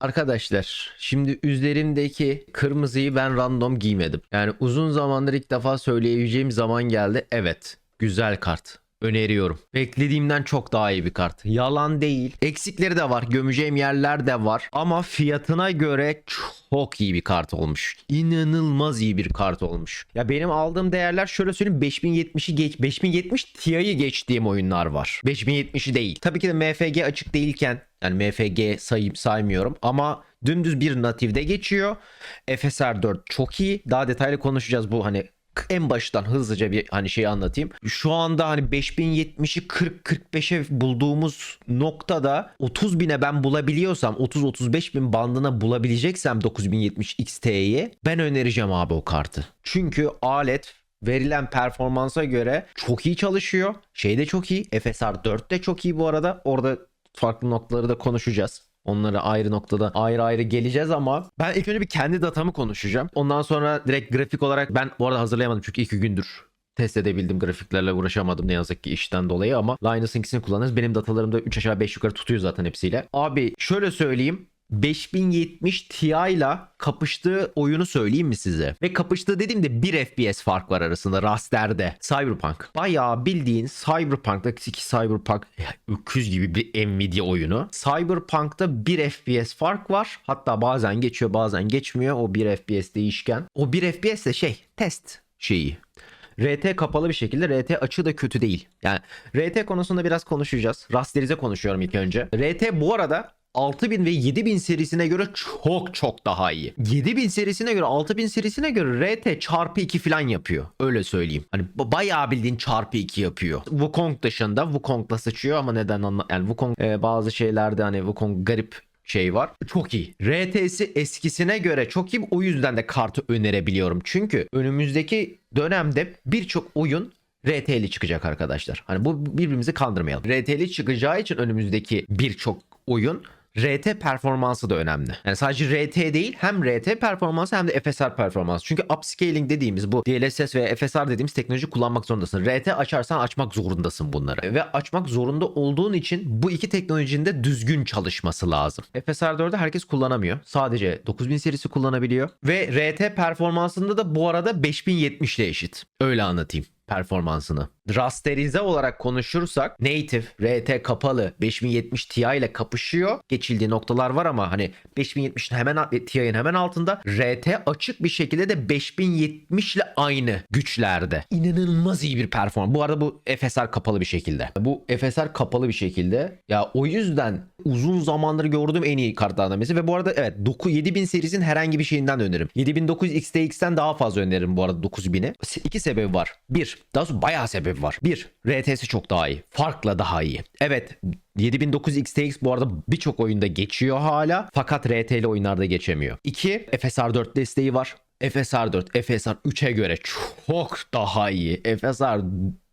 Arkadaşlar şimdi üzerimdeki kırmızıyı ben random giymedim. Yani uzun zamandır ilk defa söyleyeceğim zaman geldi. Evet güzel kart. Öneriyorum. Beklediğimden çok daha iyi bir kart. Yalan değil. Eksikleri de var. Gömeceğim yerler de var. Ama fiyatına göre çok iyi bir kart olmuş. İnanılmaz iyi bir kart olmuş. Ya benim aldığım değerler şöyle söyleyeyim 5070'i geç 5070 Ti'yi geçtiğim oyunlar var. 5070'i değil. Tabii ki de MFG açık değilken yani MFG sayıp saymıyorum ama dümdüz bir natifde geçiyor. FSR 4 çok iyi. Daha detaylı konuşacağız bu hani en baştan hızlıca bir hani şey anlatayım. Şu anda hani 5070'i 40-45'e bulduğumuz noktada 30 bine ben bulabiliyorsam 30-35 bin bandına bulabileceksem 9070 XT'yi ben önereceğim abi o kartı. Çünkü alet verilen performansa göre çok iyi çalışıyor. Şey de çok iyi. FSR 4 de çok iyi bu arada. Orada farklı noktaları da konuşacağız. Onlara ayrı noktada ayrı ayrı geleceğiz ama ben ilk önce bir kendi datamı konuşacağım. Ondan sonra direkt grafik olarak ben bu arada hazırlayamadım çünkü iki gündür test edebildim grafiklerle uğraşamadım ne yazık ki işten dolayı ama Linus ikisini kullanırız. Benim datalarımda 3 aşağı 5 yukarı tutuyor zaten hepsiyle. Abi şöyle söyleyeyim 5070 Ti ile kapıştığı oyunu söyleyeyim mi size? Ve kapıştığı dediğimde 1 FPS fark var arasında Raster'de. Cyberpunk. Bayağı bildiğin Cyberpunk'taki Cyberpunk öküz gibi bir Nvidia oyunu. Cyberpunk'ta 1 FPS fark var. Hatta bazen geçiyor bazen geçmiyor. O 1 FPS değişken. O 1 FPS de şey test şeyi. RT kapalı bir şekilde RT açığı da kötü değil. Yani RT konusunda biraz konuşacağız. Rasterize konuşuyorum ilk önce. RT bu arada 6000 ve 7000 serisine göre çok çok daha iyi. 7000 serisine göre 6000 serisine göre RT çarpı 2 falan yapıyor. Öyle söyleyeyim. Hani ba- bayağı bildiğin çarpı 2 yapıyor. Wukong dışında Wukong'la sıçıyor ama neden anla yani Wukong e, bazı şeylerde hani Wukong garip şey var. Çok iyi. RT'si eskisine göre çok iyi. O yüzden de kartı önerebiliyorum. Çünkü önümüzdeki dönemde birçok oyun RT'li çıkacak arkadaşlar. Hani bu birbirimizi kandırmayalım. RT'li çıkacağı için önümüzdeki birçok oyun RT performansı da önemli. Yani sadece RT değil hem RT performansı hem de FSR performansı. Çünkü upscaling dediğimiz bu DLSS ve FSR dediğimiz teknoloji kullanmak zorundasın. RT açarsan açmak zorundasın bunları. Ve açmak zorunda olduğun için bu iki teknolojinin de düzgün çalışması lazım. FSR 4'ü herkes kullanamıyor. Sadece 9000 serisi kullanabiliyor. Ve RT performansında da bu arada 5070 ile eşit. Öyle anlatayım performansını. Rasterize olarak konuşursak native, RT kapalı 5070 Ti ile kapışıyor. Geçildiği noktalar var ama hani 5070'in hemen Ti'nin hemen altında RT açık bir şekilde de 5070 ile aynı güçlerde. İnanılmaz iyi bir performans. Bu arada bu FSR kapalı bir şekilde. Bu FSR kapalı bir şekilde. Ya o yüzden uzun zamandır gördüğüm en iyi kartlardan birisi ve bu arada evet 9 7000 serisinin herhangi bir şeyinden öneririm. 7900 XTX'ten daha fazla öneririm bu arada 9000'i. İki sebebi var. Bir, daha sonra bayağı sebebi var. Bir, RT'si çok daha iyi. Farkla daha iyi. Evet 7900 XTX bu arada birçok oyunda geçiyor hala fakat RT'li oyunlarda geçemiyor. 2. FSR 4 desteği var. FSR 4 FSR 3'e göre çok daha iyi. FSR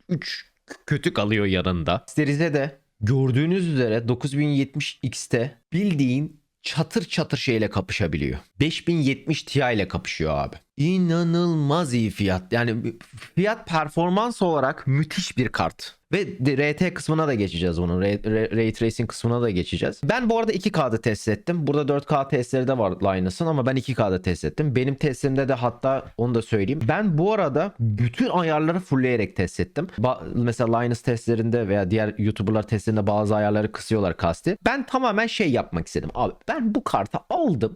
3 kötü kalıyor yanında. Sterize de gördüğünüz üzere 9070 X'te bildiğin çatır çatır şeyle kapışabiliyor. 5070 Ti ile kapışıyor abi. İnanılmaz iyi fiyat. Yani fiyat performans olarak müthiş bir kart. Ve RT kısmına da geçeceğiz bunun. Ray, Tracing kısmına da geçeceğiz. Ben bu arada 2K'da test ettim. Burada 4K testleri de var Linus'ın ama ben 2K'da test ettim. Benim testimde de hatta onu da söyleyeyim. Ben bu arada bütün ayarları fullleyerek test ettim. Ba- mesela Linus testlerinde veya diğer YouTuber'lar testlerinde bazı ayarları kısıyorlar kasti. Ben tamamen şey yapmak istedim. Abi ben bu kartı aldım.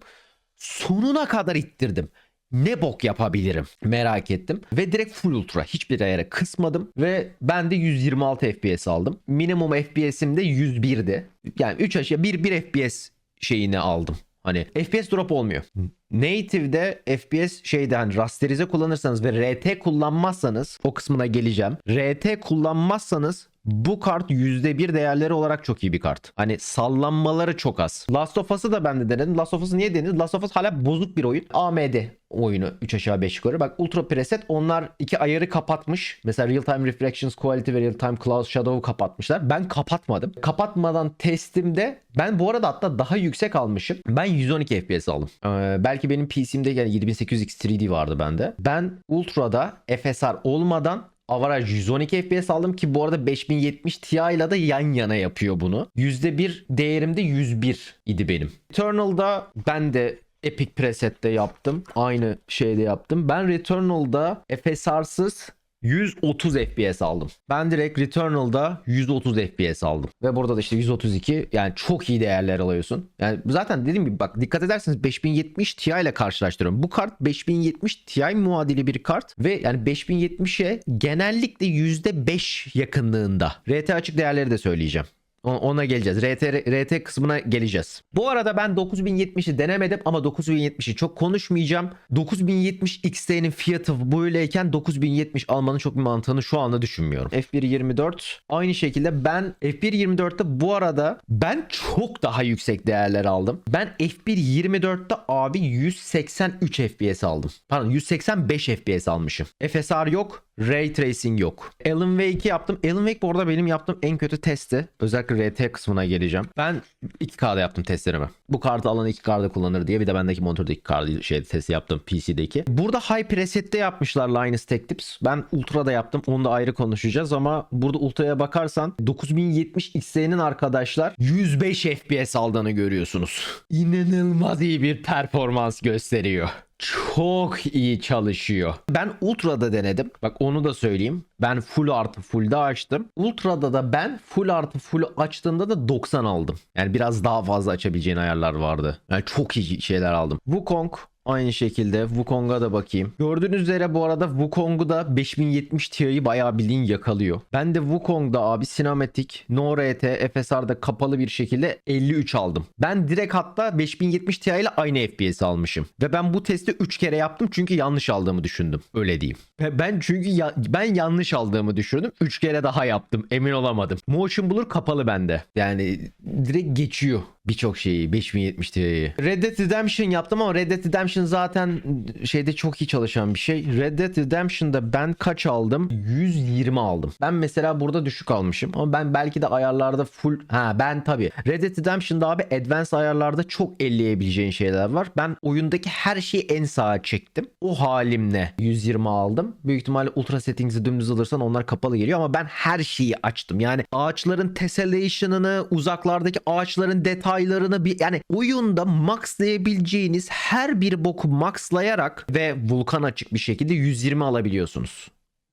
Sonuna kadar ittirdim ne bok yapabilirim merak ettim. Ve direkt full ultra hiçbir ayara kısmadım. Ve ben de 126 FPS aldım. Minimum FPS'im de 101'di. Yani 3 aşağı 1, 1 FPS şeyini aldım. Hani FPS drop olmuyor. Native'de FPS şeyde hani rasterize kullanırsanız ve RT kullanmazsanız o kısmına geleceğim. RT kullanmazsanız bu kart %1 değerleri olarak çok iyi bir kart. Hani sallanmaları çok az. Last of Us'ı da ben de denedim. Last of Us'ı niye denedim? Last of Us hala bozuk bir oyun. AMD oyunu 3 aşağı 5 yukarı. Bak Ultra Preset onlar iki ayarı kapatmış. Mesela Real Time Reflections Quality ve Real Time Cloud Shadow'u kapatmışlar. Ben kapatmadım. Kapatmadan testimde ben bu arada hatta daha yüksek almışım. Ben 112 FPS aldım. Ee, belki benim PC'mde yani 7800 X3D vardı bende. Ben Ultra'da FSR olmadan avaraj 112 FPS aldım ki bu arada 5070 Ti ile de yan yana yapıyor bunu. %1 değerimde 101 idi benim. Returnal'da ben de Epic Preset'te yaptım. Aynı şeyde yaptım. Ben Returnal'da FSR'sız 130 FPS aldım. Ben direkt Returnal'da 130 FPS aldım. Ve burada da işte 132 yani çok iyi değerler alıyorsun. Yani zaten dediğim gibi bak dikkat ederseniz 5070 Ti ile karşılaştırıyorum. Bu kart 5070 Ti muadili bir kart ve yani 5070'e genellikle %5 yakınlığında. RT açık değerleri de söyleyeceğim. Ona geleceğiz. RT, RT kısmına geleceğiz. Bu arada ben 9070'i denemedim ama 9070'i çok konuşmayacağım. 9070 XT'nin fiyatı böyleyken 9070 almanın çok bir mantığını şu anda düşünmüyorum. F1 24 aynı şekilde ben F1 24'te bu arada ben çok daha yüksek değerler aldım. Ben F1 24'te abi 183 FPS aldım. Pardon 185 FPS almışım. FSR yok. Ray Tracing yok. Alan Wake'i yaptım. Alan Wake bu arada benim yaptığım en kötü testi. Özellikle RT kısmına geleceğim. Ben 2K'da yaptım testlerimi. Bu kartı alan 2K'da kullanır diye. Bir de bendeki monitörde 2K şey testi yaptım PC'deki. Burada High Preset'te yapmışlar Linus Tech Tips. Ben Ultra'da yaptım. Onu da ayrı konuşacağız ama burada Ultra'ya bakarsan 9070 XT'nin arkadaşlar 105 FPS aldığını görüyorsunuz. İnanılmaz iyi bir performans gösteriyor çok iyi çalışıyor. Ben Ultra'da denedim. Bak onu da söyleyeyim. Ben full artı full'da açtım. Ultra'da da ben full artı full açtığımda da 90 aldım. Yani biraz daha fazla açabileceğin ayarlar vardı. Yani çok iyi şeyler aldım. Wukong Aynı şekilde Wukong'a da bakayım. Gördüğünüz üzere bu arada Wukong'u da 5070 Ti'yi bayağı bildiğin yakalıyor. Ben de Wukong'da abi sinematik, no RT, FSR'da kapalı bir şekilde 53 aldım. Ben direkt hatta 5070 Ti ile aynı FPS almışım. Ve ben bu testi 3 kere yaptım çünkü yanlış aldığımı düşündüm. Öyle diyeyim. Ben çünkü ya- ben yanlış aldığımı düşündüm. 3 kere daha yaptım. Emin olamadım. Motion Blur kapalı bende. Yani direkt geçiyor birçok şeyi 5070 Ti'yi. Red Dead Redemption yaptım ama Red Dead Redemption zaten şeyde çok iyi çalışan bir şey. Red Dead Redemption'da ben kaç aldım? 120 aldım. Ben mesela burada düşük almışım ama ben belki de ayarlarda full ha ben tabii Red Dead Redemption'da abi advanced ayarlarda çok elleyebileceğin şeyler var. Ben oyundaki her şeyi en sağa çektim. O halimle 120 aldım. Büyük ihtimalle ultra settings'i dümdüz alırsan onlar kapalı geliyor ama ben her şeyi açtım. Yani ağaçların tessellation'ını, uzaklardaki ağaçların detaylarını bir yani oyunda maxlayabileceğiniz her bir boku maxlayarak ve vulkan açık bir şekilde 120 alabiliyorsunuz.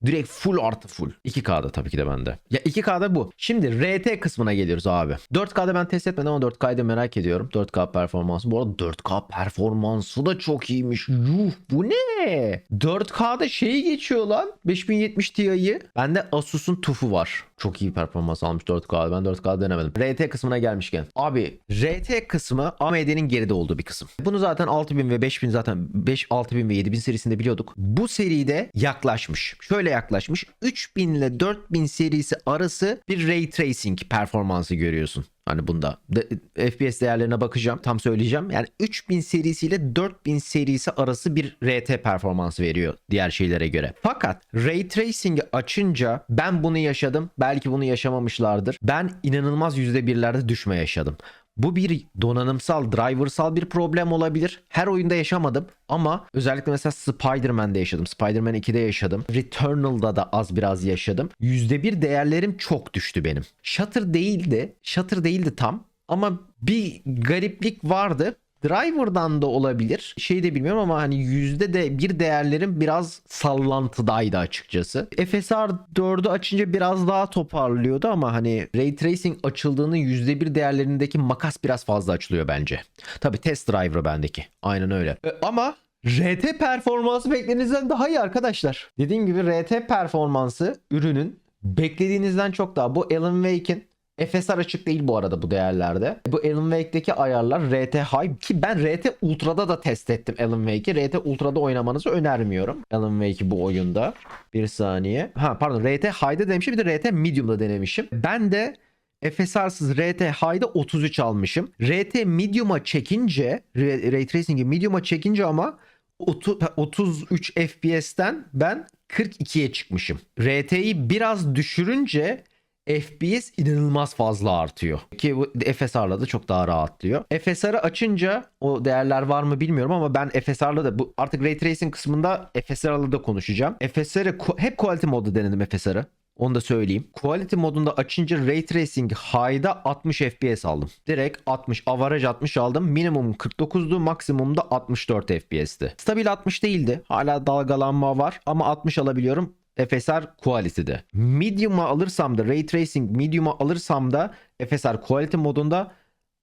Direkt full artı full. 2K'da tabii ki de bende. Ya 2K'da bu. Şimdi RT kısmına geliyoruz abi. 4K'da ben test etmedim ama 4K'yı da merak ediyorum. 4K performansı. Bu arada 4K performansı da çok iyiymiş. Yuh bu ne? 4K'da şeyi geçiyor lan. 5070 Ti'yi. Bende Asus'un TUF'u var. Çok iyi performans almış 4K'da. Ben 4K denemedim. RT kısmına gelmişken. Abi RT kısmı AMD'nin geride olduğu bir kısım. Bunu zaten 6000 ve 5000 zaten 5 6000 ve 7000 serisinde biliyorduk. Bu seride yaklaşmış. Şöyle yaklaşmış. 3000 ile 4000 serisi arası bir ray tracing performansı görüyorsun. Hani bunda De- FPS değerlerine bakacağım tam söyleyeceğim. Yani 3000 serisiyle 4000 serisi arası bir RT performansı veriyor diğer şeylere göre. Fakat Ray Tracing'i açınca ben bunu yaşadım. Belki bunu yaşamamışlardır. Ben inanılmaz %1'lerde düşme yaşadım. Bu bir donanımsal, driversal bir problem olabilir. Her oyunda yaşamadım ama özellikle mesela Spider-Man'de yaşadım. Spider-Man 2'de yaşadım. Returnal'da da az biraz yaşadım. %1 değerlerim çok düştü benim. Shutter değildi. Shutter değildi tam ama bir gariplik vardı. Driver'dan da olabilir. Şey de bilmiyorum ama hani yüzde de bir değerlerim biraz sallantıdaydı açıkçası. FSR 4'ü açınca biraz daha toparlıyordu ama hani Ray Tracing açıldığında yüzde bir değerlerindeki makas biraz fazla açılıyor bence. Tabi test driver'ı bendeki. Aynen öyle. E, ama RT performansı beklediğinizden daha iyi arkadaşlar. Dediğim gibi RT performansı ürünün beklediğinizden çok daha. Bu Alan Wake'in FSR açık değil bu arada bu değerlerde. Bu Alan ayarlar RT High ki ben RT Ultra'da da test ettim Alan Wake'i. RT Ultra'da oynamanızı önermiyorum. Alan bu oyunda. Bir saniye. Ha pardon RT High'da demişim bir de RT Medium'da denemişim. Ben de FSR'sız RT High'da 33 almışım. RT Medium'a çekince Ray Tracing'i Medium'a çekince ama 30 33 FPS'ten ben 42'ye çıkmışım. RT'yi biraz düşürünce FPS inanılmaz fazla artıyor. Ki bu FSR'la da çok daha rahatlıyor. FSR'ı açınca o değerler var mı bilmiyorum ama ben FSR'la da bu artık Ray Tracing kısmında FSR'la da konuşacağım. FSR'ı hep quality modda denedim FSR'ı. Onu da söyleyeyim. Quality modunda açınca Ray Tracing High'da 60 FPS aldım. Direkt 60, average 60 aldım. Minimum 49'du, maksimum da 64 FPS'ti. Stabil 60 değildi. Hala dalgalanma var ama 60 alabiliyorum. FSR Quality'de. Medium'a alırsam da Ray Tracing Medium'a alırsam da FSR Quality modunda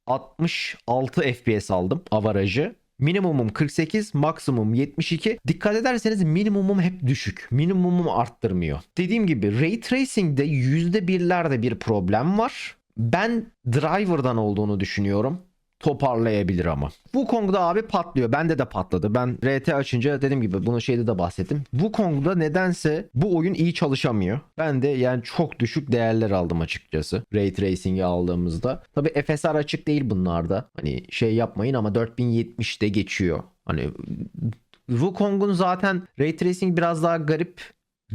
66 FPS aldım avarajı. Minimumum 48, maksimum 72. Dikkat ederseniz minimumum hep düşük. Minimumum arttırmıyor. Dediğim gibi Ray Tracing'de %1'lerde bir problem var. Ben driver'dan olduğunu düşünüyorum. Toparlayabilir ama. Wukong'da abi patlıyor. Bende de patladı. Ben RT açınca dediğim gibi bunu şeyde de bahsettim. Wukong'da nedense bu oyun iyi çalışamıyor. Ben de yani çok düşük değerler aldım açıkçası. Ray Tracing'i aldığımızda. Tabi FSR açık değil bunlarda. Hani şey yapmayın ama 4070'de geçiyor. Hani Wukong'un zaten Ray Tracing biraz daha garip.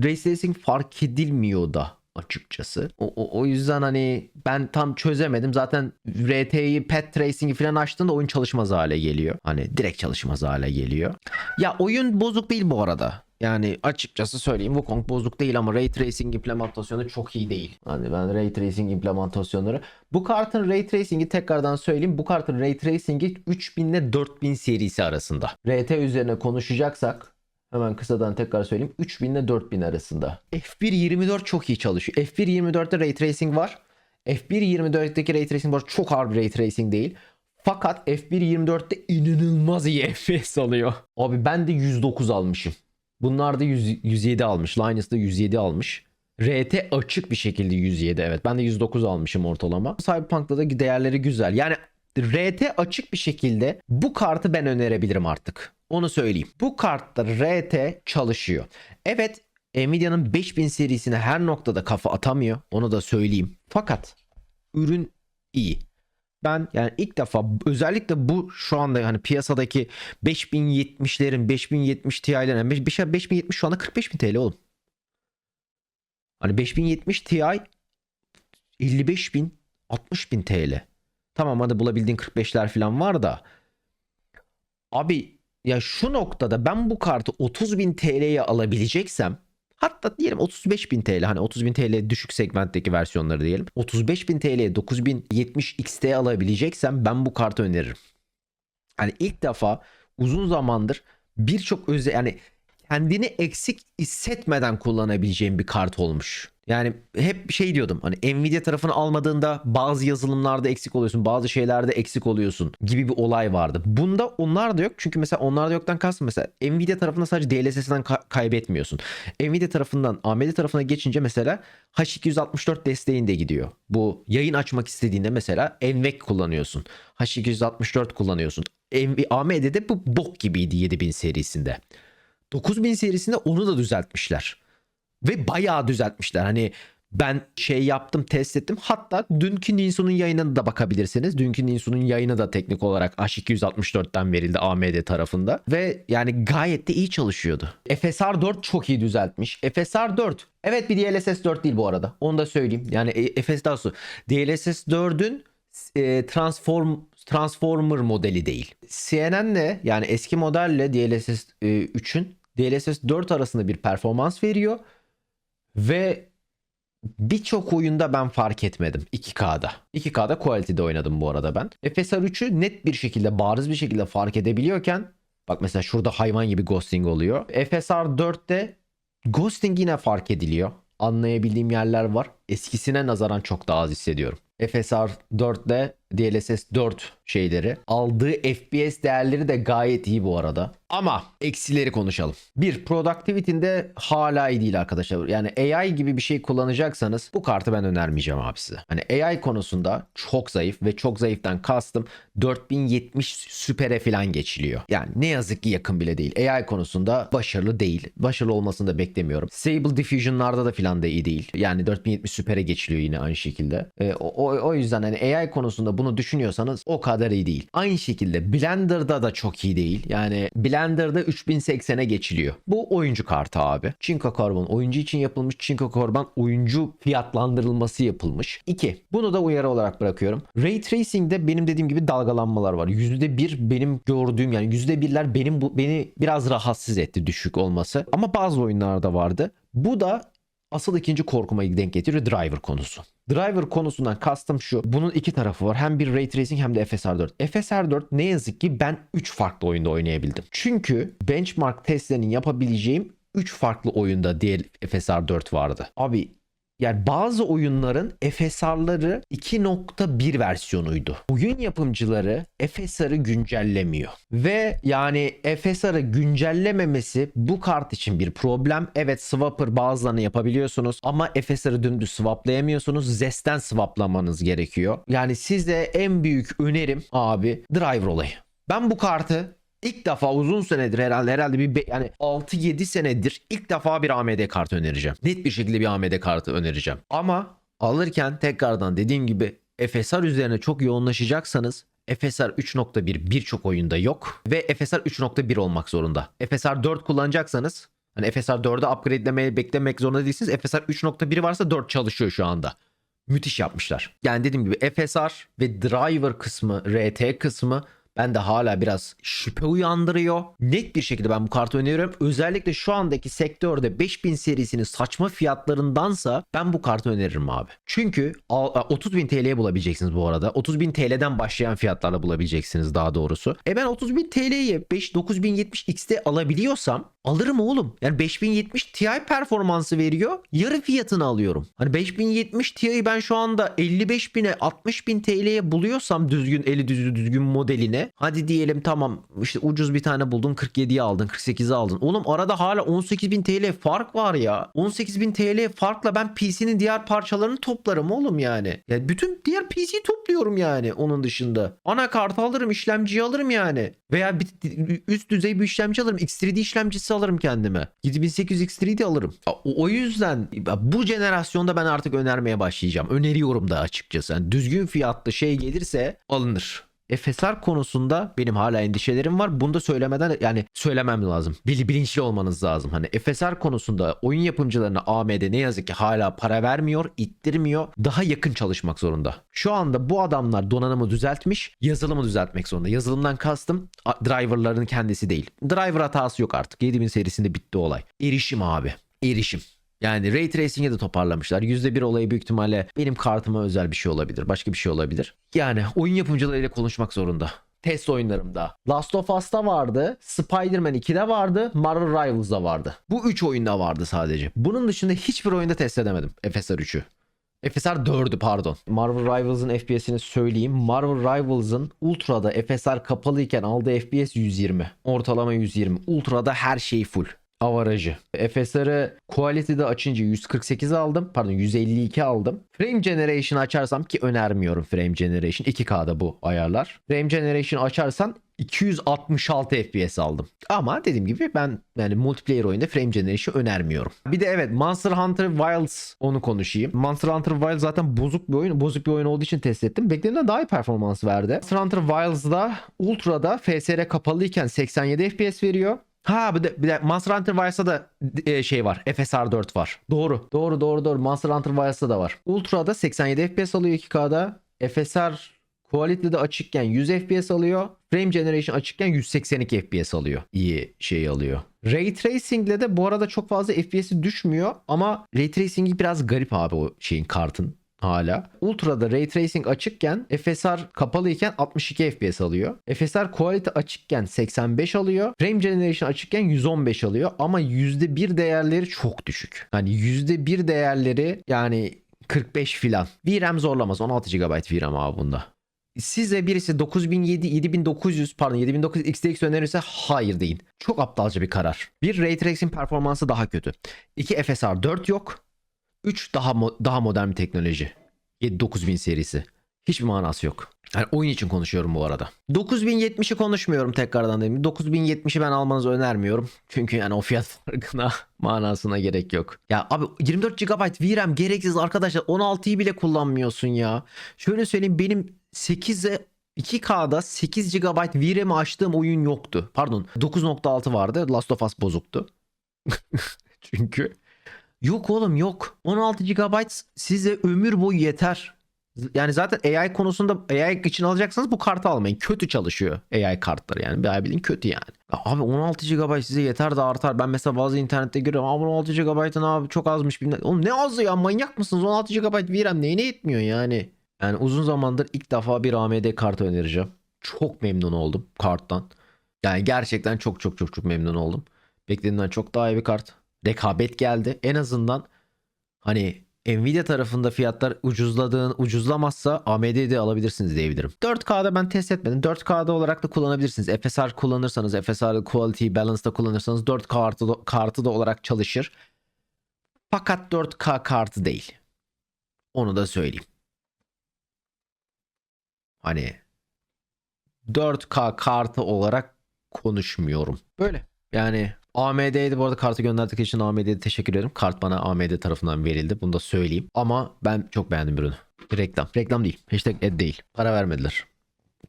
Ray Tracing fark edilmiyor da açıkçası. O, o, o yüzden hani ben tam çözemedim. Zaten RT'yi, Pet Tracing'i falan açtığında oyun çalışmaz hale geliyor. Hani direkt çalışmaz hale geliyor. Ya oyun bozuk değil bu arada. Yani açıkçası söyleyeyim Wukong bozuk değil ama Ray Tracing implementasyonu çok iyi değil. Hani ben Ray Tracing implementasyonları bu kartın Ray Tracing'i tekrardan söyleyeyim. Bu kartın Ray Tracing'i 3000 ile 4000 serisi arasında. RT üzerine konuşacaksak Hemen kısadan tekrar söyleyeyim. 3000 ile 4000 arasında. F1 24 çok iyi çalışıyor. F1 24'te Ray Tracing var. F1 24'teki Ray Tracing var. Çok ağır bir Ray Tracing değil. Fakat F1 24'te inanılmaz iyi FPS alıyor. Abi ben de 109 almışım. Bunlar da 100, 107 almış. Linus da 107 almış. RT açık bir şekilde 107 evet. Ben de 109 almışım ortalama. Cyberpunk'ta da değerleri güzel. Yani RT açık bir şekilde bu kartı ben önerebilirim artık. Onu söyleyeyim. Bu kartta RT çalışıyor. Evet Nvidia'nın 5000 serisine her noktada kafa atamıyor. Onu da söyleyeyim. Fakat ürün iyi. Ben yani ilk defa özellikle bu şu anda hani piyasadaki 5070'lerin 5070 Ti'lerin 5070 şu anda 45.000 TL oğlum. Hani 5070 Ti 55.000 60.000 TL. Tamam hadi bulabildiğin 45'ler falan var da. Abi ya şu noktada ben bu kartı 30.000 TL'ye alabileceksem hatta diyelim 35.000 TL hani 30.000 TL düşük segmentteki versiyonları diyelim. 35.000 TL'ye 9070 XT alabileceksem ben bu kartı öneririm. Hani ilk defa uzun zamandır birçok özel yani kendini eksik hissetmeden kullanabileceğim bir kart olmuş. Yani hep şey diyordum hani Nvidia tarafını almadığında bazı yazılımlarda eksik oluyorsun bazı şeylerde eksik oluyorsun gibi bir olay vardı. Bunda onlar da yok çünkü mesela onlar da yoktan kastım mesela Nvidia tarafında sadece DLSS'den ka- kaybetmiyorsun. Nvidia tarafından AMD tarafına geçince mesela H264 desteğinde gidiyor. Bu yayın açmak istediğinde mesela NVENC kullanıyorsun. H264 kullanıyorsun. AMD'de bu bok gibiydi 7000 serisinde. 9000 serisinde onu da düzeltmişler. Ve bayağı düzeltmişler. Hani ben şey yaptım test ettim. Hatta dünkü Ninsu'nun yayınına da bakabilirsiniz. Dünkü Ninsu'nun yayını da teknik olarak H264'ten verildi AMD tarafında. Ve yani gayet de iyi çalışıyordu. FSR 4 çok iyi düzeltmiş. FSR 4 evet bir DLSS 4 değil bu arada. Onu da söyleyeyim. Yani e, FS daha doğrusu DLSS 4'ün e, transform Transformer modeli değil. CNN'le yani eski modelle DLSS e, 3'ün DLSS 4 arasında bir performans veriyor ve birçok oyunda ben fark etmedim 2K'da. 2K'da Quality'de oynadım bu arada ben. FSR 3'ü net bir şekilde bariz bir şekilde fark edebiliyorken bak mesela şurada hayvan gibi ghosting oluyor. FSR 4'te ghosting yine fark ediliyor. Anlayabildiğim yerler var. Eskisine nazaran çok daha az hissediyorum. FSR 4'de DLSS 4 şeyleri. Aldığı FPS değerleri de gayet iyi bu arada. Ama eksileri konuşalım. Bir, productivity'inde hala iyi değil arkadaşlar. Yani AI gibi bir şey kullanacaksanız bu kartı ben önermeyeceğim abi size. Hani AI konusunda çok zayıf ve çok zayıftan kastım 4070 süpere falan geçiliyor. Yani ne yazık ki yakın bile değil. AI konusunda başarılı değil. Başarılı olmasını da beklemiyorum. Stable Diffusion'larda da falan da iyi değil. Yani 4070 süpere geçiliyor yine aynı şekilde. E, o, o, yüzden hani AI konusunda bunu düşünüyorsanız o kadar iyi değil. Aynı şekilde Blender'da da çok iyi değil. Yani Blender'da 3080'e geçiliyor. Bu oyuncu kartı abi. Chinko Korban oyuncu için yapılmış. Chinko Korban oyuncu fiyatlandırılması yapılmış. 2. Bunu da uyarı olarak bırakıyorum. Ray Tracing'de benim dediğim gibi dalgalanmalar var. %1 benim gördüğüm yani %1'ler benim bu beni biraz rahatsız etti düşük olması. Ama bazı oyunlarda vardı. Bu da asıl ikinci korkuma denk getiriyor driver konusu. Driver konusundan kastım şu. Bunun iki tarafı var. Hem bir Ray Tracing hem de FSR4. FSR4 ne yazık ki ben 3 farklı oyunda oynayabildim. Çünkü benchmark testlerinin yapabileceğim 3 farklı oyunda diğer FSR4 vardı. Abi yani bazı oyunların FSR'ları 2.1 versiyonuydu. Oyun yapımcıları FSR'ı güncellemiyor. Ve yani FSR'ı güncellememesi bu kart için bir problem. Evet swapper bazılarını yapabiliyorsunuz ama FSR'ı dümdüz swaplayamıyorsunuz. Zest'ten swaplamanız gerekiyor. Yani size en büyük önerim abi driver olayı. Ben bu kartı İlk defa uzun senedir herhalde herhalde bir yani 6-7 senedir ilk defa bir AMD kartı önereceğim. Net bir şekilde bir AMD kartı önereceğim. Ama alırken tekrardan dediğim gibi FSR üzerine çok yoğunlaşacaksanız FSR 3.1 birçok oyunda yok ve FSR 3.1 olmak zorunda. FSR 4 kullanacaksanız hani FSR 4'ü upgrade'lemeye beklemek zorunda değilsiniz. FSR 3.1 varsa 4 çalışıyor şu anda. Müthiş yapmışlar. Yani dediğim gibi FSR ve driver kısmı, RT kısmı ben de hala biraz şüphe uyandırıyor. Net bir şekilde ben bu kartı öneriyorum. Özellikle şu andaki sektörde 5000 serisinin saçma fiyatlarındansa ben bu kartı öneririm abi. Çünkü 30.000 TL'ye bulabileceksiniz bu arada. 30.000 TL'den başlayan fiyatlarla bulabileceksiniz daha doğrusu. E ben 30.000 TL'ye 5 9070 XT alabiliyorsam alırım oğlum. Yani 5070 Ti performansı veriyor. Yarı fiyatını alıyorum. Hani 5070 Ti'yi ben şu anda 55.000'e 60.000 TL'ye buluyorsam düzgün eli düzgün düzgün hadi diyelim tamam işte ucuz bir tane buldun 47'ye aldın 48'e aldın. Oğlum arada hala 18.000 TL fark var ya. 18.000 TL farkla ben PC'nin diğer parçalarını toplarım oğlum yani. Yani bütün diğer PC topluyorum yani onun dışında. Anakart alırım işlemciyi alırım yani. Veya bir üst düzey bir işlemci alırım. X3D işlemcisi alırım kendime. 7800 X3D alırım. O, o yüzden bu jenerasyonda ben artık önermeye başlayacağım. Öneriyorum da açıkçası. Yani düzgün fiyatlı şey gelirse alınır. FSR konusunda benim hala endişelerim var. Bunu da söylemeden yani söylemem lazım. Bil, bilinçli olmanız lazım. Hani FSR konusunda oyun yapımcılarına AMD ne yazık ki hala para vermiyor, ittirmiyor. Daha yakın çalışmak zorunda. Şu anda bu adamlar donanımı düzeltmiş, yazılımı düzeltmek zorunda. Yazılımdan kastım driverların kendisi değil. Driver hatası yok artık. 7000 serisinde bitti olay. Erişim abi. Erişim. Yani Ray Tracing'e de toparlamışlar. %1 olayı büyük ihtimalle benim kartıma özel bir şey olabilir. Başka bir şey olabilir. Yani oyun yapımcılarıyla konuşmak zorunda. Test oyunlarımda. Last of Us'ta vardı. Spider-Man 2'de vardı. Marvel Rivals'da vardı. Bu 3 oyunda vardı sadece. Bunun dışında hiçbir oyunda test edemedim. FSR 3'ü. FSR 4'ü pardon. Marvel Rivals'ın FPS'ini söyleyeyim. Marvel Rivals'ın Ultra'da FSR kapalıyken aldığı FPS 120. Ortalama 120. Ultra'da her şey full avarajı. FSR'ı Quality'de açınca 148 aldım. Pardon 152 aldım. Frame Generation açarsam ki önermiyorum Frame Generation. 2K'da bu ayarlar. Frame Generation açarsan 266 FPS aldım. Ama dediğim gibi ben yani multiplayer oyunda Frame Generation önermiyorum. Bir de evet Monster Hunter Wilds onu konuşayım. Monster Hunter Wilds zaten bozuk bir oyun. Bozuk bir oyun olduğu için test ettim. Beklediğimden daha iyi performans verdi. Monster Hunter Wilds'da Ultra'da FSR kapalıyken 87 FPS veriyor. Ha bir de, bir de Monster Hunter Wilds'da da e, şey var. FSR 4 var. Doğru. Doğru doğru doğru. Monster Hunter Wilds'da da var. Ultra'da 87 FPS alıyor 2K'da. FSR Quality'de açıkken 100 FPS alıyor. Frame Generation açıkken 182 FPS alıyor. İyi şey alıyor. Ray Tracing'le de bu arada çok fazla FPS'i düşmüyor ama Ray Tracing'i biraz garip abi o şeyin kartın hala. Ultra'da Ray Tracing açıkken FSR kapalıyken 62 FPS alıyor. FSR Quality açıkken 85 alıyor. Frame Generation açıkken 115 alıyor ama %1 değerleri çok düşük. Hani %1 değerleri yani 45 filan. VRAM zorlamaz. 16 GB VRAM abi bunda. Size birisi 9007, 7900 pardon 7900 XTX önerirse hayır deyin. Çok aptalca bir karar. Bir Ray Tracing performansı daha kötü. 2 FSR 4 yok. 3 daha mo- daha modern bir teknoloji. 9000 serisi. Hiçbir manası yok. Yani oyun için konuşuyorum bu arada. 9070'i konuşmuyorum tekrardan dedim. 9070'i ben almanızı önermiyorum. Çünkü yani o fiyat farkına manasına gerek yok. Ya abi 24 GB VRAM gereksiz arkadaşlar. 16'yı bile kullanmıyorsun ya. Şöyle söyleyeyim benim 8'e 2K'da 8 GB VRAM'i açtığım oyun yoktu. Pardon 9.6 vardı. Last of Us bozuktu. Çünkü yok oğlum yok. 16 GB size ömür boyu yeter. Yani zaten AI konusunda AI için alacaksanız bu kartı almayın. Kötü çalışıyor AI kartları yani. Bir bilin kötü yani. Ya Abi 16 GB size yeter de artar. Ben mesela bazı internette görüyorum. Abi 16 GB'ın abi çok azmış. Bilmem. Oğlum ne azı ya manyak mısınız? 16 GB VRAM neyine yetmiyor yani. Yani uzun zamandır ilk defa bir AMD kartı önereceğim. Çok memnun oldum karttan. Yani gerçekten çok çok çok çok memnun oldum. Beklediğimden çok daha iyi bir kart. Rekabet geldi. En azından hani Nvidia tarafında fiyatlar ucuzladığın ucuzlamazsa AMD'de alabilirsiniz diyebilirim. 4K'da ben test etmedim. 4K'da olarak da kullanabilirsiniz. FSR kullanırsanız, FSR Quality Balance'da kullanırsanız 4K kartı da, kartı da olarak çalışır. Fakat 4K kartı değil. Onu da söyleyeyim. Hani 4K kartı olarak konuşmuyorum. Böyle. Yani AMD'ye de bu arada kartı gönderdikleri için AMD'ye teşekkür ederim. Kart bana AMD tarafından verildi. Bunu da söyleyeyim. Ama ben çok beğendim ürünü. Reklam. Reklam değil. Hashtag ad değil. Para vermediler.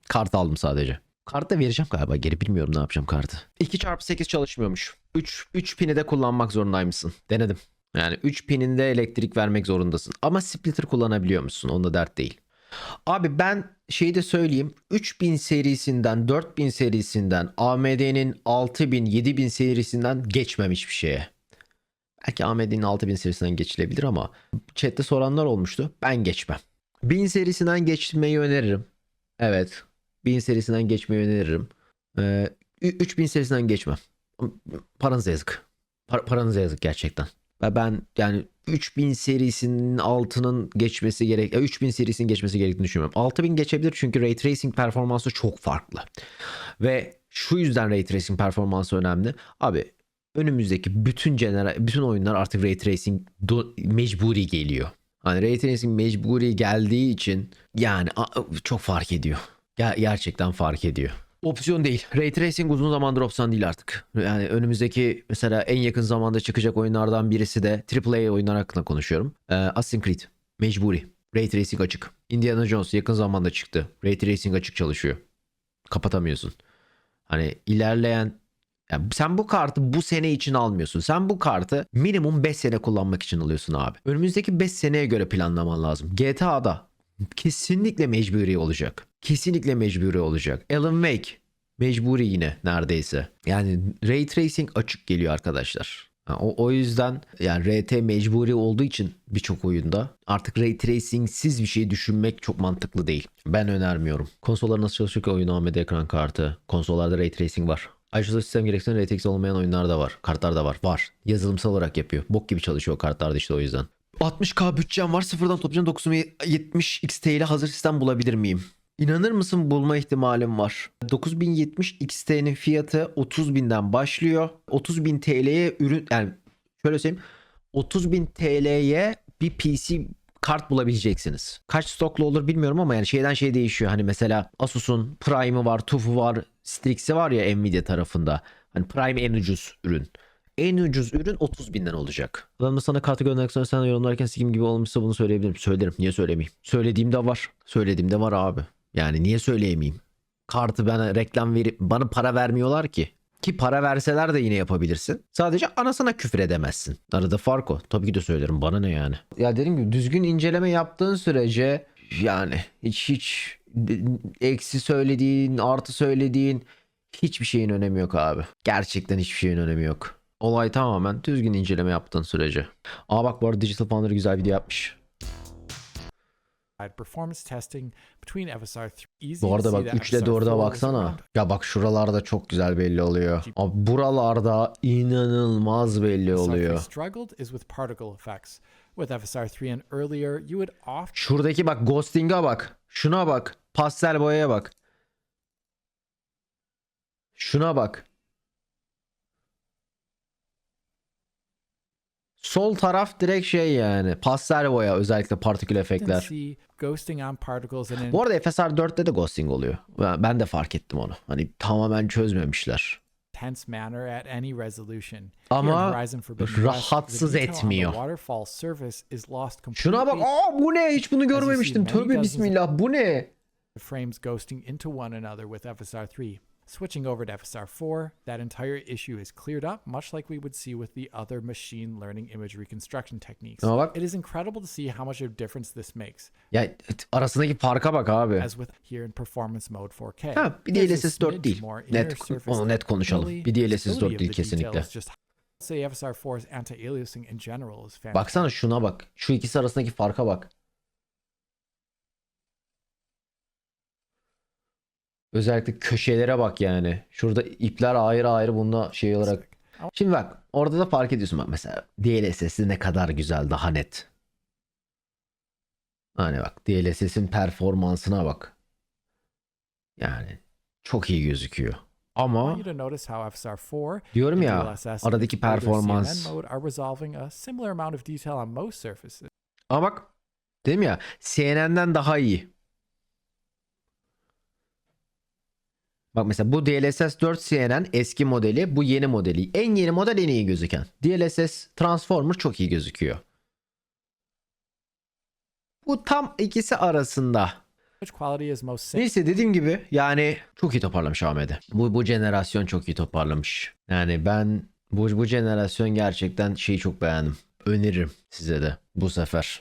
Kart aldım sadece. Kart da vereceğim galiba geri. Bilmiyorum ne yapacağım kartı. 2x8 çalışmıyormuş. 3, 3 pini de kullanmak zorundaymışsın. Denedim. Yani 3 pininde elektrik vermek zorundasın. Ama splitter kullanabiliyor musun? Onda dert değil. Abi ben şeyi de söyleyeyim. 3000 serisinden 4000 serisinden AMD'nin 6000 7000 serisinden geçmem hiçbir şeye. Belki AMD'nin 6000 serisinden geçilebilir ama chatte soranlar olmuştu. Ben geçmem. 1000 serisinden geçmeyi öneririm. Evet. 1000 serisinden geçmeyi öneririm. Ee, 3000 serisinden geçmem. Paranıza yazık. Par- paranıza yazık gerçekten. Ve ben yani 3000 serisinin altının geçmesi gerek, e, 3000 serisinin geçmesi gerektiğini düşünmüyorum. 6000 geçebilir çünkü ray tracing performansı çok farklı. Ve şu yüzden ray tracing performansı önemli. Abi önümüzdeki bütün genera bütün oyunlar artık ray tracing mecburi geliyor. Hani ray tracing mecburi geldiği için yani çok fark ediyor. Ger- gerçekten fark ediyor. Opsiyon değil. Ray Tracing uzun zamandır opsiyon değil artık. Yani önümüzdeki mesela en yakın zamanda çıkacak oyunlardan birisi de AAA oyunlar hakkında konuşuyorum. Ee, Assassin's Creed. Mecburi. Ray Tracing açık. Indiana Jones yakın zamanda çıktı. Ray Tracing açık çalışıyor. Kapatamıyorsun. Hani ilerleyen yani sen bu kartı bu sene için almıyorsun. Sen bu kartı minimum 5 sene kullanmak için alıyorsun abi. Önümüzdeki 5 seneye göre planlaman lazım. GTA'da kesinlikle mecburi olacak. Kesinlikle mecburi olacak. Alan Wake mecburi yine neredeyse. Yani ray tracing açık geliyor arkadaşlar. O, o yüzden yani RT mecburi olduğu için birçok oyunda artık ray tracing'siz bir şey düşünmek çok mantıklı değil. Ben önermiyorum. Konsollar nasıl çalışıyor ki oyun AMD ekran kartı? Konsollarda ray tracing var. Ayrıca sistem gerektiren RTX olmayan oyunlar da var. Kartlar da var. Var. Yazılımsal olarak yapıyor. Bok gibi çalışıyor kartlarda işte o yüzden. 60k bütçem var. Sıfırdan toplayacağım 9070 XT ile hazır sistem bulabilir miyim? İnanır mısın bulma ihtimalim var. 9070 XT'nin fiyatı 30.000'den başlıyor. 30.000 TL'ye ürün yani şöyle söyleyeyim 30.000 TL'ye bir PC kart bulabileceksiniz. Kaç stoklu olur bilmiyorum ama yani şeyden şey değişiyor. Hani mesela Asus'un Prime'ı var, TUF'u var, Strix'i var ya Nvidia tarafında. Hani Prime en ucuz ürün. En ucuz ürün 30 binden olacak. Da sana kartı göndermek sonra sen yorumlarken sikim gibi olmuşsa bunu söyleyebilirim. Söylerim. Niye söylemeyeyim? Söylediğimde var. Söylediğimde var abi. Yani niye söyleyemeyeyim? Kartı bana reklam verip bana para vermiyorlar ki. Ki para verseler de yine yapabilirsin. Sadece anasına küfür edemezsin. Arada fark o. Tabii ki de söylerim. Bana ne yani? Ya dediğim gibi düzgün inceleme yaptığın sürece yani hiç hiç eksi söylediğin, artı söylediğin hiçbir şeyin önemi yok abi. Gerçekten hiçbir şeyin önemi yok. Olay tamamen düzgün inceleme yaptığın sürece. Aa bak bu arada Digital Foundry güzel video yapmış. performance testing between FSR 3. Easy Bu arada bak that 3 ile FSR 4'e 4 is baksana. Ya bak şuralarda çok güzel belli oluyor. Abi buralarda inanılmaz belli FSR 3 oluyor. struggled is with particle effects. With FSR 3 and earlier, you would often Şuradaki bak ghosting'a bak. Şuna bak. Pastel boyaya bak. Şuna bak. Sol taraf direkt şey yani. Pastel boya özellikle partikül efektler. Bu arada FSR 4'te de ghosting oluyor. Ben de fark ettim onu. Hani tamamen çözmemişler. Ama rahatsız etmiyor. Şuna bak. Aa bu ne? Hiç bunu görmemiştim. Tövbe bismillah. Bu ne? frames ghosting into one another with FSR3. Switching over to FSR4, that entire issue is cleared up, much like we would see with the other machine learning image reconstruction techniques. Ama bak It is incredible to see how much of a difference this makes, ya arasındaki farka bak abi. as with here in performance mode 4K. Ha bir DLSS 4 smidge değil. Net onu net konuşalım. Bir DLSS 4 stability değil kesinlikle. say FSR4's anti-aliasing in general is fantastic. Baksana şuna bak. Şu ikisi arasındaki farka bak. Özellikle köşelere bak yani. Şurada ipler ayrı ayrı bunda şey olarak. Şimdi bak orada da fark ediyorsun bak mesela DLSS'i ne kadar güzel daha net. Hani bak DLSS'in performansına bak. Yani çok iyi gözüküyor. Ama want you to notice how FSR4 diyorum ya aradaki performans. Ama bak dedim ya CNN'den daha iyi. Bak mesela bu DLSS 4 CNN eski modeli, bu yeni modeli. En yeni model en iyi gözüken. DLSS Transformer çok iyi gözüküyor. Bu tam ikisi arasında. Neyse dediğim gibi yani çok iyi toparlamış Ahmet'i. Bu bu jenerasyon çok iyi toparlamış. Yani ben bu bu jenerasyon gerçekten şeyi çok beğendim. Öneririm size de bu sefer.